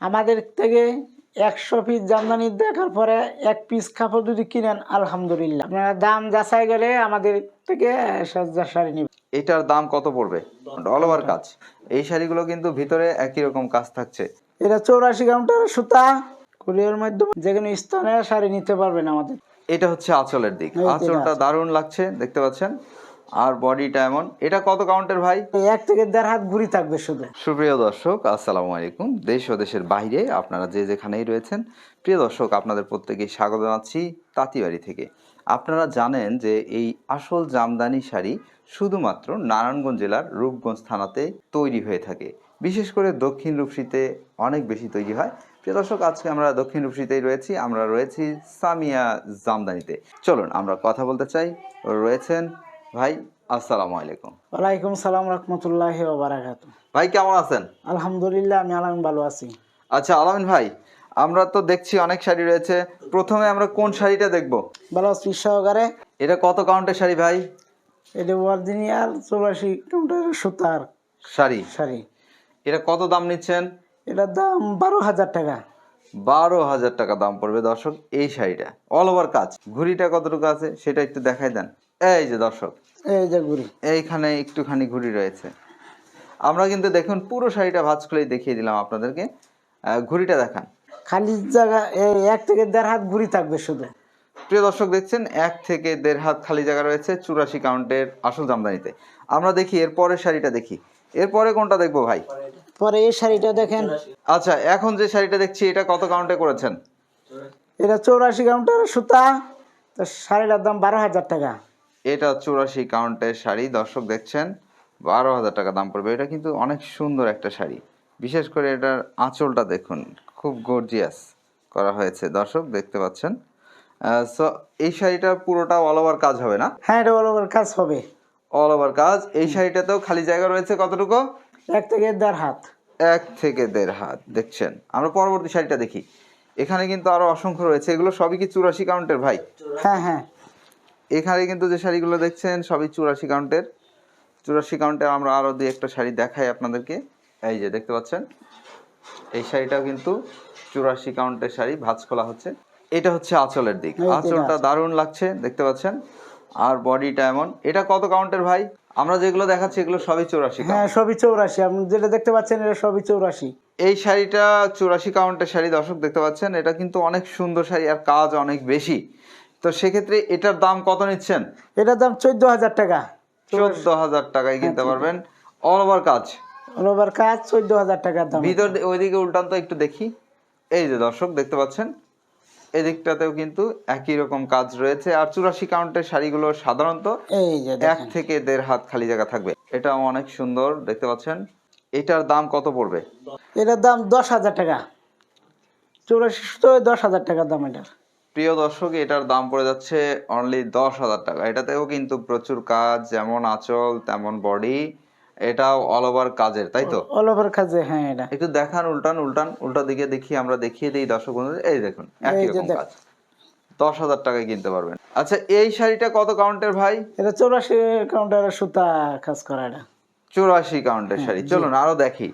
আমাদের থেকে একশো পিস জামদানি দেখার পরে এক পিস কাপড় যদি কিনেন আলহামদুলিল্লাহ। আপনারা দাম যাচাই গেলে আমাদের থেকে সজ্জা শাড়ি নেবেন। এটার দাম কত পড়বে? অল ওভার কাজ। এই শাড়িগুলো কিন্তু ভিতরে একই রকম কাজ থাকছে। এটা চৌরাশি কাউন্টার সুতা কুরিয়ার মাধ্যমে যে কোনো স্থানে শাড়ি নিতে পারবেন আমাদের। এটা হচ্ছে আঁচলের দিক। আঁচলটা দারুণ লাগছে দেখতে পাচ্ছেন? আর বডিটা এমন। এটা কত কাউন্টের ভাই? এক থেকে দেড় হাত ঘুরি থাকবে শুধু। সুপ্রিয় দর্শক আসসালামু আলাইকুম। দেশ ও দেশের বাইরে আপনারা যে যেখানেই রয়েছেন প্রিয় দর্শক আপনাদের প্রত্যেকেই স্বাগত জানাচ্ছি তাঁতিবাড়ি থেকে। আপনারা জানেন যে এই আসল জামদানি শাড়ি শুধুমাত্র নারায়ণগঞ্জ জেলার রূপগঞ্জ থানাতে তৈরি হয়ে থাকে। বিশেষ করে দক্ষিণ রূপসীতে অনেক বেশি তৈরি হয়। প্রিয় দর্শক আজকে আমরা দক্ষিণ রূপসীতেই রয়েছি আমরা রয়েছি সামিয়া জামদানিতে। চলুন আমরা কথা বলতে চাই রয়েছেন ভাই আসসালামু আলাইকুম। ওয়ালাইকুম সালাম রহমতুল্লাহ বারাকাত ভাই কেমন আছেন? আলহামদুলিল্লাহ আমি আলম ভালো আছি। আচ্ছা আলামিন ভাই আমরা তো দেখছি অনেক শাড়ি রয়েছে। প্রথমে আমরা কোন শাড়িটা দেখব? ভালো আছি সহকারে। এটা কত কাউন্টের শাড়ি ভাই? এটা অরিজিনাল চৌরাশি কাউন্টারের সুতার শাড়ি। শাড়ি। এটা কত দাম নিচ্ছেন? এটার দাম বারো হাজার টাকা। বারো হাজার টাকা দাম পড়বে দর্শক এই শাড়িটা। অল ওভার কাজ। ঘুড়িটা কতটুকু আছে সেটা একটু দেখাই দেন। এই যে দর্শক এই যে ঘুরি এইখানে একটুখানি ঘুড়ি রয়েছে। আমরা কিন্তু দেখুন পুরো শাড়িটা ভাঁজ খুলেই দেখিয়ে দিলাম আপনাদেরকে। ঘুড়িটা দেখান। খালি জায়গা এই এক থেকে দেড় হাত ঘুরি থাকবে শুধু। প্রিয় দর্শক দেখছেন এক থেকে দেড় হাত খালি জায়গা রয়েছে চুরাশি কাউন্টের আসল জামদানিতে। আমরা দেখি এরপরের শাড়িটা দেখি। এরপরে কোনটা দেখব ভাই? পরে এই শাড়িটা দেখেন। আচ্ছা এখন যে শাড়িটা দেখছি এটা কত কাউন্টে করেছেন? এটা চৌরাশি কাউন্টারের সুতা। তো শাড়িটার দাম বারো হাজার টাকা। এটা চুরাশি কাউন্টের শাড়ি। দর্শক দেখছেন বারো হাজার টাকা দাম পড়বে। এটা কিন্তু অনেক সুন্দর একটা শাড়ি। বিশেষ করে এটার আঁচলটা দেখুন খুব গর্জিয়াস করা হয়েছে। দর্শক দেখতে পাচ্ছেন। সো এই শাড়িটা পুরোটা অল ওভার কাজ হবে না? হ্যাঁ এটা অল ওভার কাজ হবে। অল ওভার কাজ। এই শাড়িটাতেও খালি জায়গা রয়েছে কতটুকু? এক থেকে দেড় হাত। এক থেকে দেড় হাত। দেখছেন আমরা পরবর্তী শাড়িটা দেখি। এখানে কিন্তু আরও অসংখ্য রয়েছে। এগুলো সবই কি চুরাশি কাউন্টের ভাই? হ্যাঁ হ্যাঁ। এখানে কিন্তু যে শাড়িগুলো দেখছেন সবই চুরাশি কাউন্টের চুরাশি কাউন্টের আমরা আরও দুই একটা শাড়ি দেখাই আপনাদেরকে। এই যে দেখতে পাচ্ছেন এই শাড়িটাও কিন্তু চুরাশি কাউন্টের শাড়ি ভাঁজ খোলা হচ্ছে। এটা হচ্ছে আঁচলের দিক। আঁচলটা দারুণ লাগছে দেখতে পাচ্ছেন? আর বডিটা এমন। এটা কত কাউন্টের ভাই? আমরা যেগুলো দেখাচ্ছি এগুলো সবই চুরাশি হ্যাঁ সবই চৌরাশি। আপনি যেটা দেখতে পাচ্ছেন এটা সবই চৌরাশি। এই শাড়িটা চুরাশি কাউন্টের শাড়ি দর্শক দেখতে পাচ্ছেন? এটা কিন্তু অনেক সুন্দর শাড়ি আর কাজ অনেক বেশি। তো সেক্ষেত্রে এটার দাম কত নিচ্ছেন? এটার দাম চোদ্দ হাজার টাকা। চোদ্দ হাজার টাকায় কিনতে পারবেন। অল ওভার কাজ? অল ওভার কাজ চোদ্দ হাজার টাকার দাম। ভিতর ওইদিকে উল্টান তো একটু দেখি। এই যে দর্শক দেখতে পাচ্ছেন? এদিকটাতেও কিন্তু একই রকম কাজ রয়েছে। আর চুরাশি কাউন্টের শাড়িগুলো সাধারণত এক থেকে দেড় হাত খালি জায়গা থাকবে। এটাও অনেক সুন্দর দেখতে পাচ্ছেন? এটার দাম কত পড়বে? এটার দাম দশ হাজার টাকা। চৌরাশি তো দশ হাজার টাকার দাম এটার প্রিয় দর্শক এটার দাম পড়ে যাচ্ছে অনলি দশ হাজার টাকা। এটাতেও কিন্তু প্রচুর কাজ যেমন আঁচল তেমন বডি এটাও অল ওভার কাজের তাই তো? অল ওভার কাজে হ্যাঁ এটা। একটু দেখান উল্টান উল্টান উল্টা দিকে দেখি আমরা দেখিয়ে দিই দর্শক বন্ধুদের। এই দেখুন একই রকম কাজ। দশ হাজার টাকায় কিনতে পারবেন। আচ্ছা এই শাড়িটা কত কাউন্টের ভাই? এটা চৌরাশি কাউন্টারের সুতা কাজ করা এটা। চৌরাশি কাউন্টের শাড়ি। চলুন আরও দেখি।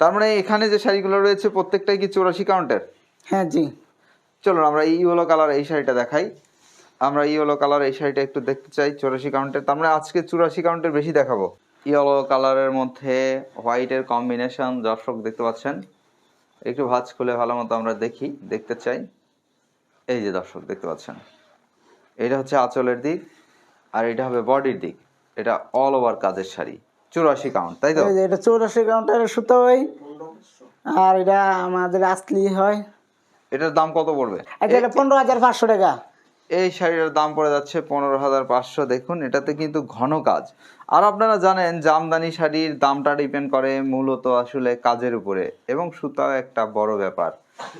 তার মানে এখানে যে শাড়িগুলো রয়েছে প্রত্যেকটাই কি চৌরাশি কাউন্টের? হ্যাঁ জি। চলুন আমরা ইয়েলো কালার এই শাড়িটা দেখাই। আমরা ইয়েলো কালার এই শাড়িটা একটু দেখতে চাই চৌরাশি কাউন্টের তার মানে আজকে চুরাশি কাউন্টের বেশি দেখাবো। ইয়েলো কালারের মধ্যে হোয়াইটের কম্বিনেশন দর্শক দেখতে পাচ্ছেন? একটু ভাজ খুলে ভালো মতো আমরা দেখি দেখতে চাই। এই যে দর্শক দেখতে পাচ্ছেন। এটা হচ্ছে আঁচলের দিক আর এটা হবে বডির দিক। এটা অল ওভার কাজের শাড়ি। চুরাশি কাউন্ট তাই তো? এটা চুরাশি কাউন্টারের সুতা হয়। আর এটা আমাদের আসলি হয়। এটার দাম কত পড়বে? এটা পনেরো হাজার পাঁচশো টাকা। এই শাড়িটার দাম পড়ে যাচ্ছে পনেরো হাজার পাঁচশো দেখুন এটাতে কিন্তু ঘন কাজ। আর আপনারা জানেন জামদানি শাড়ির দামটা ডিপেন্ড করে মূলত আসলে কাজের উপরে এবং সুতাও একটা বড় ব্যাপার।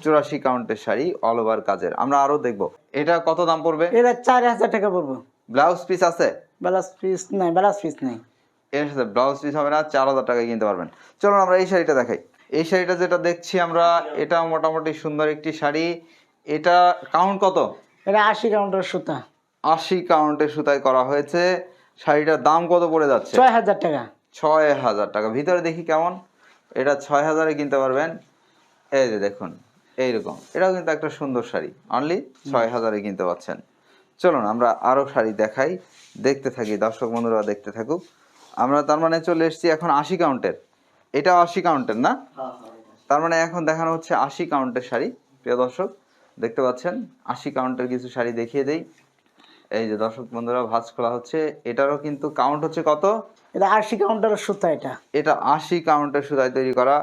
চুরাশি কাউন্টের শাড়ি অল ওভার কাজের। আমরা আরও দেখব। এটা কত দাম পড়বে? এটা চার হাজার টাকা পড়ব। ব্লাউজ পিস আছে? ব্লাউজ পিস নাই ব্লাউজ পিস নেই। এর সাথে ব্লাউজ পিস হবে না চার হাজার টাকায় কিনতে পারবেন। চলুন আমরা এই শাড়িটা দেখাই। এই শাড়িটা যেটা দেখছি আমরা এটা মোটামুটি সুন্দর একটি শাড়ি। এটা কাউন্ট কত? এটা আশি কাউন্টের সুতা। আশি কাউন্টের সুতায় করা হয়েছে। শাড়িটার দাম কত পড়ে যাচ্ছে? ছয় হাজার টাকা। ছয় হাজার টাকা। ভিতরে দেখি কেমন? এটা ছয় হাজারে কিনতে পারবেন। এই যে দেখুন এইরকম। এটাও কিন্তু একটা সুন্দর শাড়ি। অনলি ছয় হাজারে কিনতে পাচ্ছেন। চলুন আমরা আরও শাড়ি দেখাই। দেখতে থাকি দর্শক বন্ধুরা দেখতে থাকুক। আমরা তার মানে চলে এসেছি এখন আশি কাউন্টের। এটাও আশি কাউন্টের না? তার মানে এখন দেখানো হচ্ছে আশি কাউন্টের শাড়ি প্রিয় দর্শক দেখতে পাচ্ছেন? আশি কাউন্টের কিছু শাড়ি দেখিয়ে দেই। এই যে দর্শক বন্ধুরা ভাঁজ খোলা হচ্ছে। এটারও কিন্তু কাউন্ট হচ্ছে কত? এটা আশি কাউন্টারের সুতা এটা। এটা আশি কাউন্টের সুতায় তৈরি করা।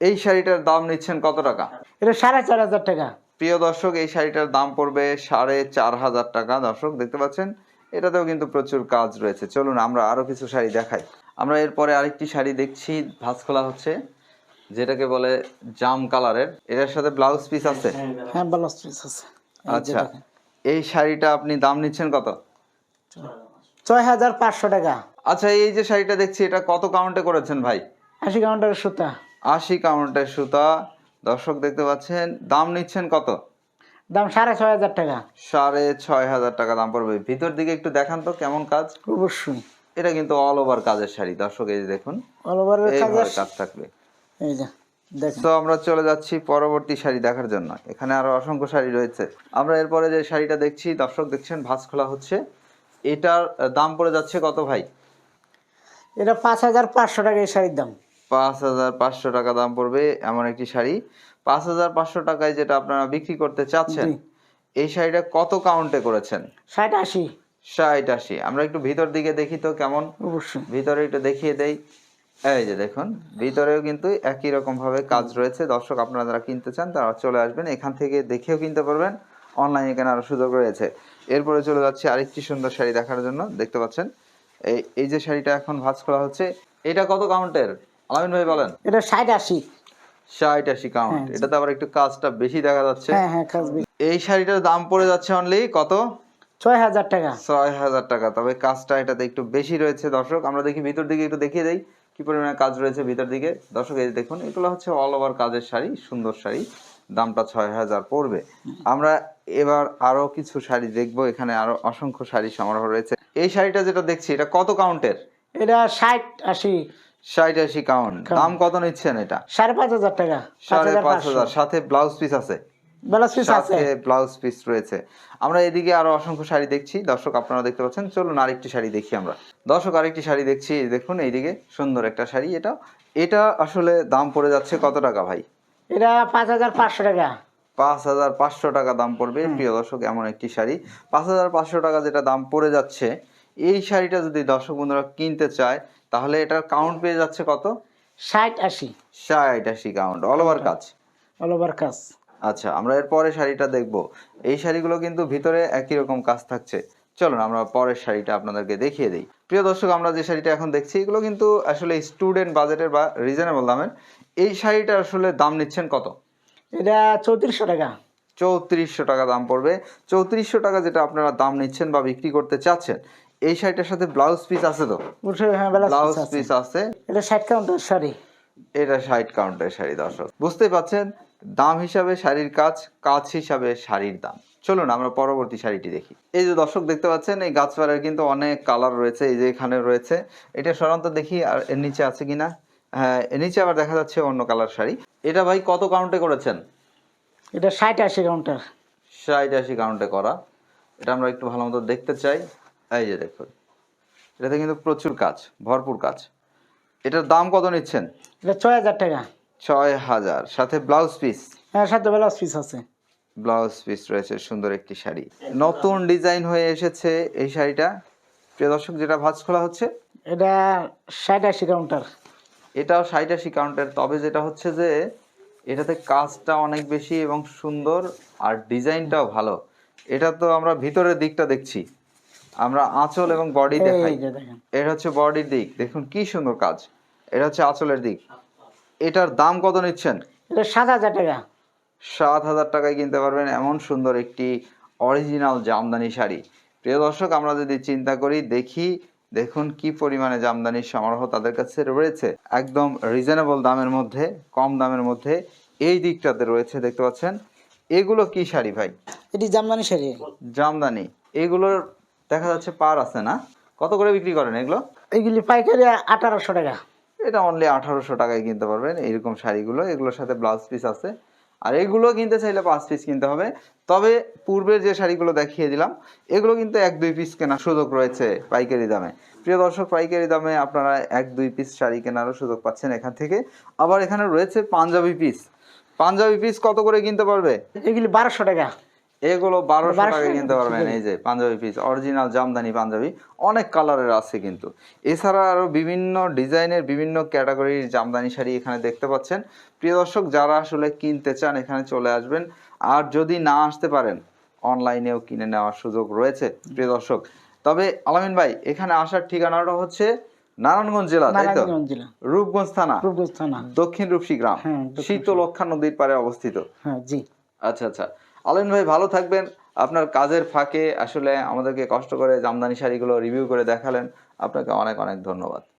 এই শাড়িটার দাম নিচ্ছেন কত টাকা? এটা সাড়ে চার হাজার টাকা। প্রিয় দর্শক এই শাড়িটার দাম পড়বে সাড়ে চার হাজার টাকা। দর্শক দেখতে পাচ্ছেন? এটাতেও কিন্তু প্রচুর কাজ রয়েছে। চলুন আমরা আরও কিছু শাড়ি দেখাই। আমরা এরপরে আরেকটি শাড়ি দেখছি ভাঁজ খোলা হচ্ছে যেটাকে বলে জাম কালারের। এটার সাথে ব্লাউজ পিস আছে? হ্যাঁ ব্লাউজ পিস আছে। এই যে আচ্ছা। এই শাড়িটা আপনি দাম নিচ্ছেন কত? ছয় হাজার পাঁচশো টাকা। আচ্ছা এই যে শাড়িটা দেখছি এটা কত কাউন্টে করেছেন ভাই? আশি কাউন্টারের সুতা। আশি কাউন্টের সুতা। দর্শক দেখতে পাচ্ছেন দাম নিচ্ছেন কত? দাম সাড়ে ছয় হাজার টাকা। সাড়ে ছয় হাজার টাকা দাম পড়বে। ভিতর দিকে একটু দেখান তো কেমন কাজ? অবশ্যই। এটা কিন্তু অল ওভার কাজের শাড়ি। দর্শক এই দেখুন অল ওভার কাজ কাজ থাকবে। এই যে তো আমরা চলে যাচ্ছি পরবর্তী শাড়ি দেখার জন্য। এখানে আরও অসংখ্য শাড়ি রয়েছে। আমরা এরপরে যে শাড়িটা দেখছি দর্শক দেখছেন ভাঁজ খোলা হচ্ছে। এটার দাম পড়ে যাচ্ছে কত ভাই? এটা পাঁচ হাজার পাঁচশো টাকা এই শাড়ির দাম। পাঁচ হাজার পাঁচশো টাকা দাম পড়বে এমন একটি শাড়ি। পাঁচ হাজার পাঁচশো টাকায় যেটা আপনারা বিক্রি করতে চাচ্ছেন এই শাড়িটা কত কাউন্টে করেছেন? ষাট আশি। ষাট আশি আমরা একটু ভিতর দিকে দেখি তো কেমন। অবশ্যই। ভিতরে একটু দেখিয়ে দেই। এই যে দেখুন ভিতরেও কিন্তু একই রকম ভাবে কাজ রয়েছে। দর্শক আপনারা যারা কিনতে চান তারা চলে আসবেন। এখান থেকে দেখেও কিনতে পারবেন। অনলাইনে কেনার সুযোগ রয়েছে। এরপরে চলে যাচ্ছে আরেকটি সুন্দর শাড়ি দেখার জন্য। দেখতে পাচ্ছেন? এই এই যে শাড়িটা এখন ভাঁজ করা হচ্ছে এটা কত কাউন্টের? আলামিন ভাই বলেন। এটা ষাট আশি ষাট আশি কাউন্ট। হ্যাঁ। এটাতে আবার একটু কাজটা বেশি দেখা যাচ্ছে। হ্যাঁ হ্যাঁ কাজ বেশি। এই শাড়িটার দাম পড়ে যাচ্ছে অনলি কত? ছয় হাজার টাকা। ছয় হাজার টাকা। তবে কাজটা এটাতে একটু বেশি রয়েছে দর্শক। আমরা দেখি ভিতর দিকে একটু দেখিয়ে দেই। কি পরিমাণে কাজ রয়েছে ভিতর দিকে? দর্শক এই দেখুন এগুলো হচ্ছে অল ওভার কাজের শাড়ি সুন্দর শাড়ি। দামটা ছয় হাজার পড়বে। আমরা এবার আরও কিছু শাড়ি দেখব। এখানে আরও অসংখ্য শাড়ি সমারোহ রয়েছে। এই শাড়িটা যেটা দেখছি এটা কত কাউন্টের? এটা ষাট আশি। ষাট আশি কাউন্ট। দাম কত নিচ্ছেন এটা? সাড়ে পাঁচ হাজার টাকা। সাড়ে পাঁচ হাজার। সাথে ব্লাউজ পিস আছে। ব্লাউজ পিস আছে। ব্লাউজ পিস রয়েছে। আমরা এদিকে আরও অসংখ্য শাড়ি দেখছি। দর্শক আপনারা দেখতে পাচ্ছেন। চলুন আরেকটি শাড়ি দেখি আমরা। দর্শক আরেকটি শাড়ি দেখছি। দেখুন এইদিকে সুন্দর একটা শাড়ি। এটা এটা আসলে দাম পড়ে যাচ্ছে কত টাকা ভাই? এটা পাঁচ হাজার পাঁচশো টাকা। পাঁচ হাজার পাঁচশো টাকা দাম পড়বে। প্রিয় দর্শক এমন একটি শাড়ি। পাঁচ হাজার পাঁচশো টাকা যেটা দাম পড়ে যাচ্ছে এই শাড়িটা যদি দর্শক বন্ধুরা কিনতে চায় তাহলে এটার কাউন্ট পেয়ে যাচ্ছে কত? ষাট আশি। ষাট আশি কাউন্ট অল ওভার কাজ। অল ওভার কাজ। আচ্ছা আমরা এর পরে শাড়িটা দেখব। এই শাড়িগুলো কিন্তু ভিতরে একই রকম কাজ থাকছে। চলুন আমরা পরের শাড়িটা আপনাদেরকে দেখিয়ে দিই। প্রিয় দর্শক আমরা যে শাড়িটা এখন দেখছি এগুলো কিন্তু আসলে স্টুডেন্ট বাজেটের বা রিজনেবল দামের। এই শাড়িটা আসলে দাম নিচ্ছেন কত? এটা চৌত্রিশশো টাকা। চৌত্রিশশো টাকা দাম পড়বে। চৌত্রিশশো টাকা যেটা আপনারা দাম নিচ্ছেন বা বিক্রি করতে চাচ্ছেন এই শাড়িটার সাথে ব্লাউজ পিস আছে তো? হ্যাঁ ব্লাউজ ব্লাউজ পিস আছে। এটা ষাট কাউন্টার শাড়ি। এটা ষাট কাউন্টের শাড়ি দর্শক। বুঝতেই পাচ্ছেন? দাম হিসাবে শাড়ির কাজ কাজ হিসাবে শাড়ির দাম। চলুন আমরা পরবর্তী শাড়িটি দেখি। এই যে দর্শক দেখতে পাচ্ছেন এই গাছপাড়ার কিন্তু অনেক কালার রয়েছে এই যে এখানে রয়েছে। এটা সাধারণত দেখি আর এর নিচে আছে কিনা? হ্যাঁ এর নিচে আবার দেখা যাচ্ছে অন্য কালার শাড়ি। এটা ভাই কত কাউন্টে করেছেন? এটা ষাট আশি কাউন্টার। ষাট আশি কাউন্টে করা। এটা আমরা একটু ভালো মতো দেখতে চাই। এই যে দেখুন এটাতে কিন্তু প্রচুর কাজ ভরপুর কাজ। এটার দাম কত নিচ্ছেন? এটা ছয় হাজার টাকা। ছয় হাজার। সাথে ব্লাউজ পিস হ্যাঁ সাথে ব্লাউজ পিস আছে। ব্লাউজ পিস রয়েছে সুন্দর একটি শাড়ি। নতুন ডিজাইন হয়ে এসেছে এই শাড়িটা। প্রিয় দর্শক যেটা ভাঁজ খোলা হচ্ছে এটা ষাট আশি কাউন্টার এটাও ষাট আশি কাউন্টের তবে যেটা হচ্ছে যে এটাতে কাজটা অনেক বেশি এবং সুন্দর আর ডিজাইনটাও ভালো। এটা তো আমরা ভিতরের দিকটা দেখছি। আমরা আঁচল এবং বডি দেখাই। এটা হচ্ছে বডির দিক। দেখুন কি সুন্দর কাজ। এটা হচ্ছে আঁচলের দিক। এটার দাম কত নিচ্ছেন? এটা সাত হাজার টাকা। সাত হাজার টাকায় কিনতে পারবেন এমন সুন্দর একটি অরিজিনাল জামদানি শাড়ি। প্রিয় দর্শক আমরা যদি চিন্তা করি দেখি দেখুন কি পরিমাণে জামদানির সমারোহ তাদের কাছে রয়েছে। একদম রিজনেবল দামের মধ্যে কম দামের মধ্যে এই দিকটাতে রয়েছে দেখতে পাচ্ছেন। এগুলো কি শাড়ি ভাই? এটি জামদানি শাড়ি। জামদানি। এগুলোর দেখা যাচ্ছে পার আছে না? কত করে বিক্রি করেন এগুলো? এইগুলি পাইকারি আঠারোশো টাকা। এটা অনলি আঠারোশো টাকায় কিনতে পারবেন। এরকম শাড়িগুলো, এগুলোর সাথে ব্লাউজ পিস আছে। আর এগুলো কিনতে চাইলে পাঁচ পিস কিনতে হবে। তবে পূর্বের যে শাড়িগুলো দেখিয়ে দিলাম, এগুলো কিন্তু এক দুই পিস কেনার সুযোগ রয়েছে পাইকারি দামে। প্রিয় দর্শক, পাইকারি দামে আপনারা এক দুই পিস শাড়ি কেনারও সুযোগ পাচ্ছেন এখান থেকে। আবার এখানে রয়েছে পাঞ্জাবি পিস পাঞ্জাবি পিস কত করে কিনতে পারবে? এগুলি বারোশো টাকা। এগুলো বারোশো টাকা কিনতে পারবেন এই যে পাঞ্জাবি পিস অরিজিনাল জামদানি পাঞ্জাবি অনেক কালারের আছে কিন্তু। এছাড়া আরও বিভিন্ন ডিজাইনের বিভিন্ন ক্যাটাগরির জামদানি শাড়ি এখানে দেখতে পাচ্ছেন। প্রিয় দর্শক যারা আসলে কিনতে চান এখানে চলে আসবেন। আর যদি না আসতে পারেন অনলাইনেও কিনে নেওয়ার সুযোগ রয়েছে প্রিয় দর্শক। তবে আলামিন ভাই এখানে আসার ঠিকানাটা হচ্ছে নারায়ণগঞ্জ জেলা তাই তো? রূপগঞ্জ থানা? রূপগঞ্জ থানা। দক্ষিণ রূপসী গ্রাম। হ্যাঁ, শীতলক্ষা নদীর পারে অবস্থিত। হ্যাঁ জি। আচ্ছা আচ্ছা। আলেন ভাই ভালো থাকবেন। আপনার কাজের ফাঁকে আসলে আমাদেরকে কষ্ট করে জামদানি শাড়িগুলো রিভিউ করে দেখালেন। আপনাকে অনেক অনেক ধন্যবাদ।